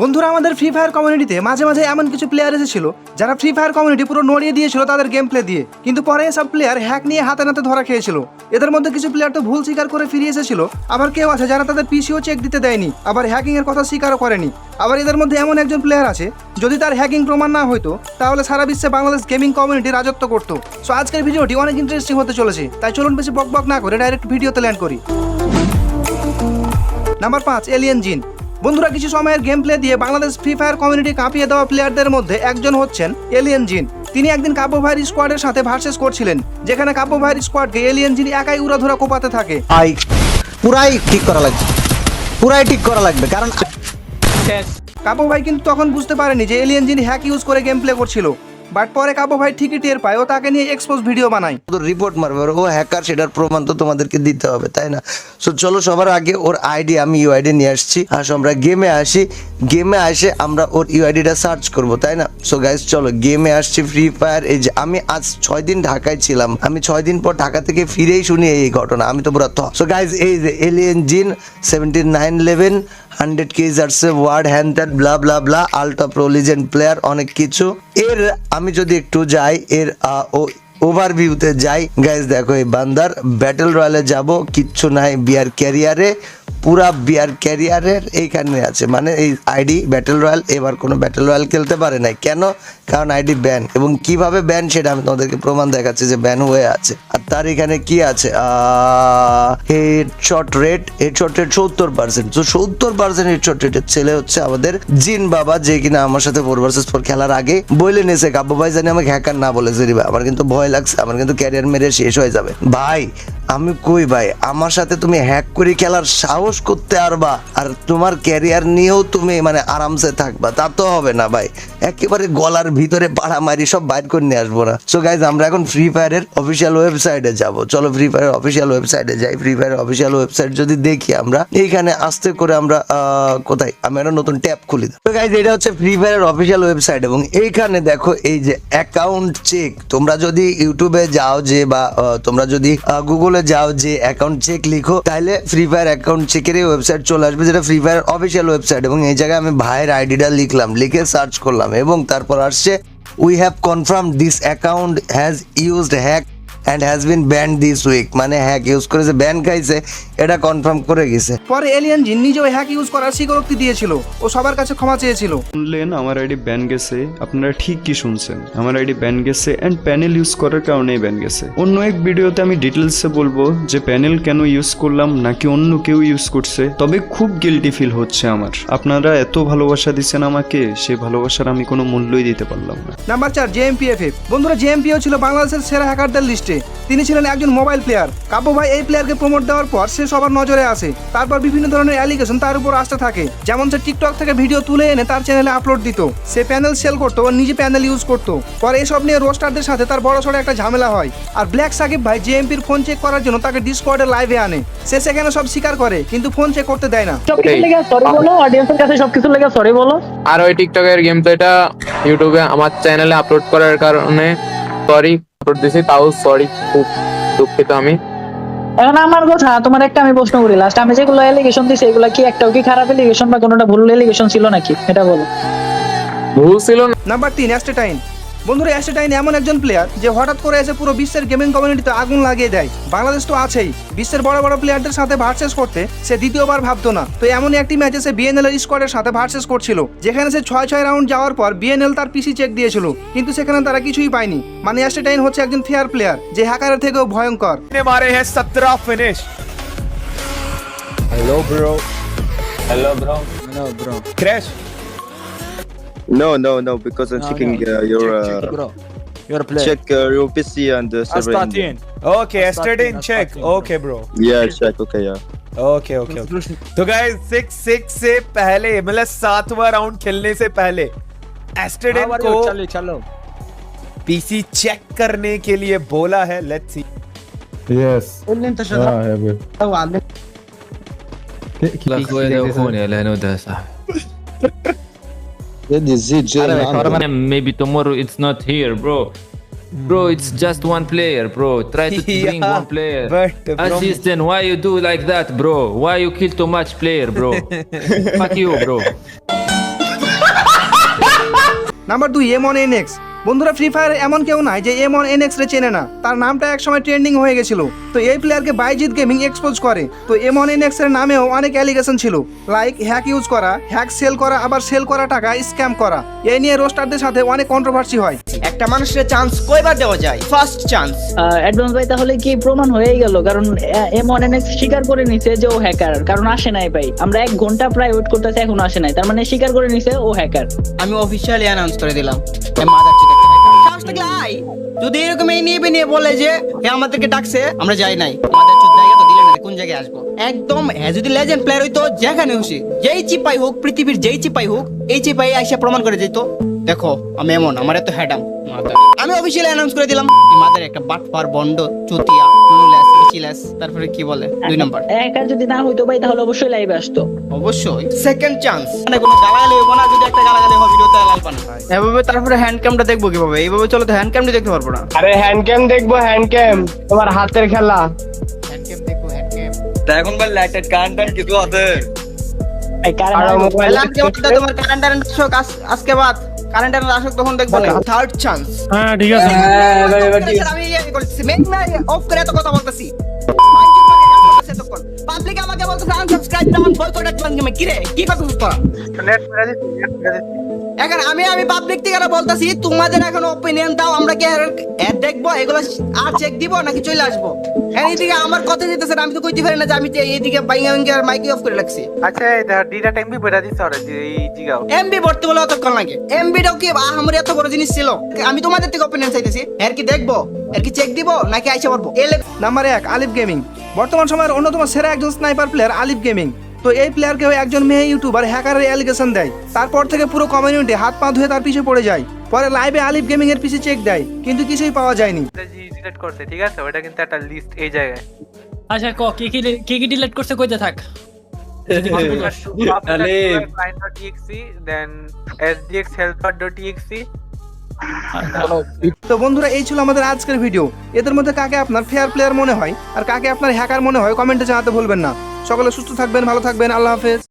বন্ধুরা, আমাদের free fire কমিউনিটিতে মাঝে মাঝে এমন কিছু প্লেয়ার এসেছিল যারা ফ্রি ফায়ার কমিউনিটি পুরো নড়িয়ে দিয়েছিল তাদের গেম প্লে দিয়ে। কিন্তু পরে সব প্লেয়ার হ্যাক নিয়ে হাতে নাতে ধরা খেয়েছিল। এদের মধ্যে কিছু প্লেয়ার তো ভুল স্বীকার করে ফিরে এসেছিল। আবার কেউ আছে যারা তাদের পিসিও চেক দিতে দেয়নি। আবার হ্যাকিং এর কথা স্বীকারও করেনি। আবার এদের মধ্যে এমন একজন প্লেয়ার আছে, যদি তার হ্যাকিং প্রমাণ না হতো তাহলে সারা বিশ্বে বাংলাদেশ গেমিং কমিউনিটি রাজত্ব করতো। সো আজকের ভিডিওটি অনেক ইন্টারেস্টিং হতে চলেছে। তাই চলুন বেশি বক বক না করে ডাইরেক্ট ভিডিওতে ল্যান্ড করি। নাম্বার পাঁচ এলিয়েন জিন বন্ধুরা কিছু সময়ের গেম প্লে দিয়ে বাংলাদেশ ফ্রি ফায়ার কমিউনিটি কাঁপিয়ে দেওয়া প্লেয়ারদের মধ্যে একজন হচ্ছেন এলিয়েন জিন তিনি একদিন কাব্য ভাইয়ের স্কোয়াডের সাথে ভার্সেস করছিলেন যেখানে কাব্য ভাইয়ের স্কোয়াডকে এলিয়েন জিন একাই উড়াধুরা কোপাতে থাকে। আই পুরাই ঠিক করা লাগবে। পুরাই ঠিক করা লাগবে কারণ কাব্য ভাই কিন্তু তখন বুঝতে পারেনি যে এলিয়েন জিন হ্যাক ইউজ করে গেম প্লে করছিল। বাট পরে কাব্য ভাই ঠিকই টের পায়, ও তাকে নিয়ে এক্সপোজ ভিডিও বানায়। রিপোর্ট মারবে, ও হ্যাকার সেটার প্রমাণ তো তোমাদেরকে দিতে হবে, তাই না? সো চলো সবার আগে ওর আইডি আমি ইউআইডি নিয়ে আসছি। আসো আমরা গেমে আসি গেমে আসে আমরা ওর ইউআইডিটা সার্চ করব, তাই না? সো গাইজ চলো গেমে আসছি ফ্রি ফায়ার এই যে আমি আজ ছয় দিন ঢাকায় ছিলাম, আমি ছয় দিন পর ঢাকা থেকে ফিরেই শুনি এই ঘটনা, আমি তো পুরো সো গাইজ এই যে alien gene seventy nine eleven hundred cage আসছে, word hand blah blah blah ultra pro legend player অনেক কিছু। এর, আমি যদি একটু যাই, এর ও ওভারভিউতে যাই। গাইজ দেখো, এই বান্দার ব্যাটেল রয়্যালে যাব, কিচ্ছু নাই বিয়ার ক্যারিয়ারে পুরা বিয়ার ক্যারিয়ারের এইখানে আছে। মানে এই আইডি ব্যাটেল রয়্যাল এবার কোনো ব্যাটেল রয়্যাল খেলতে পারে নাই। কেন? কারণ আইডি ব্যান এবং কীভাবে ব্যান সেটা আমি তোমাদেরকে প্রমাণ দেখাচ্ছি যে ব্যান হয়ে আছে। আর তার এখানে কি আছে? Head shot rate head shot rate সত্তর পার্সেন্ট তো সত্তর পার্সেন্ট হেড শট রেটের ছেলে হচ্ছে আমাদের জিন বাবা, যে কিনা আমার সাথে ফোর ভার্সেস ফোর খেলার আগে। বলে নিয়েছে কাব্য ভাই জানি আমাকে হ্যাকার না বলেছে রে আমার কিন্তু ভয় লাগছে আমার কিন্তু ক্যারিয়ার মেরে শেষ হয়ে যাবে। ভাই আমি কই ভাই? আমার সাথে তুমি হ্যাক করে খেলার সাহস করতে পারবা আর তোমার ক্যারিয়ার নিয়েও তুমি মানে আরামসে থাকবা। তা তো হবে না ভাই। একেবারে গলার ভিতরে পাড়া মারি সব বাইর করে নিয়ে আসব না। সো গাইজ আমরা এখন ফ্রি ফায়ারের অফিসিয়াল ওয়েবসাইটে যাব। চলো ফ্রি ফায়ারের অফিসিয়াল ওয়েবসাইটে যাই। ফ্রি ফায়ার অফিসিয়াল ওয়েবসাইট যদি দেখি আমরা, এইখানে আস্তে করে আমরা কোথায়? আমি একটা নতুন ট্যাব খুলি। তো গাইজ এটা হচ্ছে ফ্রি ফায়ারের অফিসিয়াল ওয়েবসাইট এবং এইখানে দেখো এই যে অ্যাকাউন্ট চেক তোমরা যদি ইউটিউবে যাও যে বা তোমরা যদি গুগলে যাও যে অ্যাকাউন্ট চেক লিখো তাহলে ফ্রি ফায়ার অ্যাকাউন্ট চেকের এই ওয়েবসাইট চলে আসবে, যেটা ফ্রি ফায়ার অফিসিয়াল ওয়েবসাইট এবং এই জায়গায় আমি ভাইয়ের আইডিটা লিখলাম, লিখে সার্চ করলাম, এবং তারপর আসছে we have confirm this account has used hack and has been banned this week মানে হ্যাক ইউজ করেছে ব্যান খাইছে এটা কনফার্ম করে গেছে। পরে এলিয়েন জিন নিজেও হ্যাক ইউজ করার স্বীকারোক্তি দিয়েছিল। ও সবার কাছে ক্ষমা চেয়েছিল। শুনলেন আমার আইডি ব্যান গেছে আপনারা ঠিক কি শুনছেন? আমার আইডি ব্যান গেছে অ্যান্ড প্যানেল ইউজ করার কারণেই ব্যান গেছে। অন্য এক ভিডিওতে আমি ডিটেলসে বলব যে প্যানেল কেন ইউজ করলাম নাকি অন্য কেউ ইউজ করছে তবে খুব গিল্টি ফিল হচ্ছে আমার। আপনারা এত ভালোবাসা দিচ্ছেন আমাকে সে ভালোবাসার আমি কোনো মূল্যই দিতে পারলাম না। নাম্বার চার জেএমপিএফএফ বন্ধুরা জেএমপিও ছিল বাংলাদেশের সেরা হ্যাকারদের লিস্টে তিনি ছিলেন একজন মোবাইল প্লেয়ার কাব্য ভাই এই প্লেয়ারকে প্রমোট দেওয়ার পর সে সবার নজরে আসে। তারপর বিভিন্ন ধরনের অ্যালিগেশন তার উপর আসতে থাকে। যেমন সে টিকটক থেকে ভিডিও তুলে এনে তার চ্যানেলে আপলোড দিত। সে প্যানেল সেল করতো ও নিজে প্যানেল ইউজ করতো। পরে এসব নিয়ে রোস্টারদের সাথে তার বড় সড়ো একটা ঝামেলা হয়। আর ব্ল্যাক সাকিব ভাই জেএমপির ফোন চেক করার জন্য তাকে ডিসকর্ডের লাইভে আনে। সে সেখানে সব স্বীকার করে কিন্তু ফোন চেক করতে দেয় না। সরি বলো অডিয়েন্সের কাছে সবকিছু লেগে সরি বলো। আর ওই টিকটকের গেম প্লেটা ইউটিউবে আমার চ্যানেলে আপলোড করার কারণে সরি দিছি তাও সরি খুব দুঃখিত আমি। এখন আমার কথা তোমার একটা আমি প্রশ্ন করি। লাস্ট আমি যেগুলো এলিগেশন দিছি এগুলো কি একটাও কি খারাপ এলিগেশন বা কোনোটা ভুল এলিগেশন ছিল নাকি? এটা বলো। ভুল ছিল না। নাম্বার তিন অ্যাস্টেটাইন বন্ধুরা অ্যাশেটাইন এমন একজন প্লেয়ার যে হঠাৎ করে এসে পুরো বিশ্বের গেমিং কমিউনিটিতে আগুন লাগিয়ে দেয়। বাংলাদেশ তো আছেই। বিশ্বের বড় বড় প্লেয়ারদের সাথে ভার্সেস করতে সে দ্বিতীয়বার ভাবত না। তো এমনই একটি ম্যাচে সে বিএনএল এর স্কোয়াডের সাথে ভার্সেস করছিল। যেখানে সে ছয় ছয় রাউন্ড যাওয়ার পর বিএনএল তার পিসি চেক দিয়েছিল। কিন্তু সেখানে তারা কিছুই পায়নি। মানে অ্যাশেটাইন হচ্ছে একজন ফেয়ার প্লেয়ার যে হ্যাকারের থেকেও ভয়ঙ্কর। মারে হ্যাঁ সতেরো finish hello bro hello bro bro crash No, no, no, because I'm checking uh, your uh, Your play. check uh, your PC and uh, server. in- Astatin. Okay, yesterday in check. Okay, bro. Yeah, check. Okay, yeah. Okay, okay, okay. तो guys six six से पहले मतलब सातवां round खेलने से पहले एस्टेडन को चलो पीसी चेक करने के लिए बोला है let's C يس اه يا بيه اخويا اخواني الهنودة صح That is it, Maybe tomorrow it's not here, bro. Bro, hmm. it's just one player, bro. Try to yeah, bring one player. But uh, Assistant, why you do like that, bro? Why you kill too much player, bro? Fuck you, bro. Number two, M on বন্ধুরা Free Fire এমন কেউ নাই যে এমন N X ray চেনে না। তার নামটা একসময় ট্রেন্ডিং হয়ে গেছিল। তো এই প্লেয়ারকে বাইজিৎ গেমিং এক্সপোজ করে। তো এমন এন এক্সের নামেও অনেক অ্যালিগেশন ছিল। লাইক হ্যাক ইউজ করা হ্যাক সেল করা, আবার সেল করা টাকা স্ক্যাম করা। এই নিয়ে রোস্টারদের সাথে অনেক কন্ট্রোভার্সি হয়। একটা মানুষের চান্স কয়বার দেওয়া যায়? ফার্স্ট চান্স অ্যাডভান্স ভাই তাহলে কি প্রমাণ হয়েই গেল? কারণ এম ওয়ান এন স্বীকার করে নিছে যে ও হ্যাকার কারণ আসে নাই ভাই। আমরা এক ঘণ্টা প্রায় ওয়েট করতেছি এখনও আসে নাই। তার মানে স্বীকার করে নিছে ও হ্যাকার আমি অফিসিয়ালি অ্যানাউন্স করে দিলাম যদি এরকম এই নিয়ে নিয়ে বলে যে আমাদেরকে ডাকছে আমরা যাই নাই। মাদার চোদ জায়গা তো দিলে না কোন জায়গায় আসব? একদম এ যদি লেজেন্ড প্লেয়ার হইতো যেখানে খুশি। যেই চিপাই হোক পৃথিবীর যেই চিপাই হোক এই চিপাই আইসা প্রমাণ করে যেত দেখো আমি এমন আমার এত হ্যাডাম। আমি অফিসিয়ালি অ্যানাউন্স করে দিলাম। মাদার একটা বাটপার বন্ড চুতিয়া নুনুলেস বিচিলেস তারপরে কি বলে? দুই নাম্বার। হ্যাকার যদি না হইতো ভাই তাহলে অবশ্যই লাইভে আসতো। অবশ্যই। সেকেন্ড চান্স মানে কোনো গালাগালি হইব না যদি একটা গালাগালি হবে ভিডিওতে লাল পানা এভাবে তারপরে হ্যান্ড ক্যামটা দেখব কীভাবে? এইভাবে চলে তো হ্যান্ড ক্যামটা দেখতে পারব না। আরে হ্যান্ড ক্যাম দেখব হ্যান্ড ক্যাম তোমার হাতের খেলা। হ্যান্ড ক্যাম দেখব হ্যান্ড ক্যাম এখন ভাই লাইটেড কারেন্ট কিছু আছে? এই আজকে তোমার কারেন্ট আজকে বাদ। কারেন্ট টারেন্ট আসুক তখন দেখব। থার্ড চান্স হ্যাঁ ঠিক আছে। আমি ইয়ে করতেছি। মেক না অফ করে এত কথা বলতেছি। পাবলিক আমাকে বলতেছে আনসাবস্ক্রাইব ডাউন বয়কট একটা কি রে কি কথা তোরা? এখন আমি আমি পাবলিক থেকে বলতেছি তোমাদের এখন ওপিনিয়ন দাও আমরা কি অ্যাড দেখব? এগুলো আর চেক দিব নাকি চলে আসব? হ্যাঁ এইদিকে আমার কথা যেতেছে আমি তো কইতে পারি না যে আমি এইদিকে বাইঙ্গা বাইঙ্গা মাইক অফ করে রাখছি। আচ্ছা ডিটা টাইম বি দিছ আর এই জিগাও। এমবি ভর্তি বলে অতক্ষণ লাগে এমবিটাও কি আমার এত বড় জিনিস ছিল? আমি তোমাদের থেকে ওপিনিয়ন চাইতেছি। এর কি দেখব? এর কি চেক দিব? নাকি আইসা পারব এলে নাম্বার এক আলিফ গেমিং বর্তমান সময়ের অন্যতম সেরা একজন স্নাইপার প্লেয়ার আলিফ গেমিং তো এই প্লেয়ারকে একজন মেয়ে ইউটিউবার হ্যাকারের অ্যালিগেশন দেয়। তারপর থেকে পুরো কমিউনিটি হাত পা ধুয়ে তার পিছে পড়ে যায়। পরে লাইভে আলিফ গেমিং এর পিছে চেক দেয় কিন্তু কিছুই পাওয়া যায়নি। ডিলিট করতে ঠিক আছে? ওটা কিন্তু একটা লিস্ট এই জায়গায়। আচ্ছা ক কি কি কি কি ডিলিট করছে কইতে থাক। client.exe then sdxhelper.exe তো বন্ধুরা, এই ছিল আমাদের আজকের ভিডিও এদের মধ্যে কাকে আপনার ফেয়ার প্লেয়ার মনে হয় আর কাকে আপনার হ্যাকার মনে হয় কমেন্টে জানাতে ভুলবেন না। সকলে সুস্থ থাকবেন, ভালো থাকবেন, আল্লাহ হাফেজ।